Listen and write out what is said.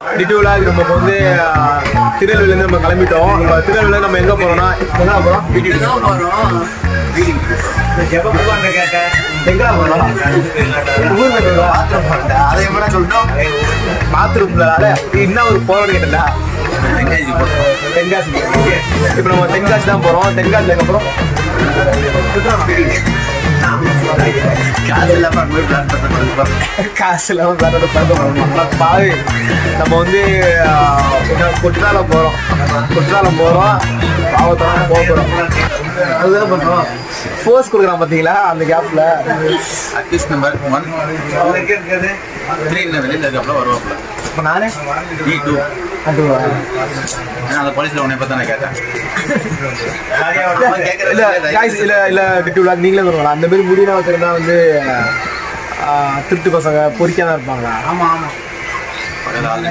டிடியூலா நம்ம இப்போ வந்து திருநெல்வேலியிலேருந்து நம்ம கிளம்பிட்டோம். இப்போ திருநெல்வேலியில் நம்ம எங்கே போகிறோம்னா எங்கே போகிறோம் எங்கே போகிறோம் போகிறோம் பாத்ரூம்ல என்ன ஒரு போறோம்னு கேட்டா தென்காசி இப்போ நம்ம தென்காசி தான் போறோம்? தென்காசி எங்க போறோம் காசு இல்லாம அங்கே போய் பிளான் பண்ண காசு இல்லாம வேற பாவி நம்ம வந்து குற்றாலம் போறோம். குற்றாலம் போறோம். அதுதான் பண்றோம் ஃபோர்ஸ் கொடுக்குறான் பாத்தீங்களா அந்த கேப்ல அட்லீஸ்ட் நம்பர் ஒன் த்ரீ இந்த வெளியில் இருக்கப்பல வருவாப்புல. இப்போ நானே? டி டூ அந்த போலீஸில் உன்னை பார்த்தா நான் கேட்டேன். இல்ல இல்ல இல்ல டிடியூலா நீங்களே சொல்லுங்களா அந்த மாதிரி முடியல வச்சிருந்தா வந்து திருட்டு பசங்க பொறிக்காதான் இருப்பாங்களா? ஆமாம் ஆல்ரெடி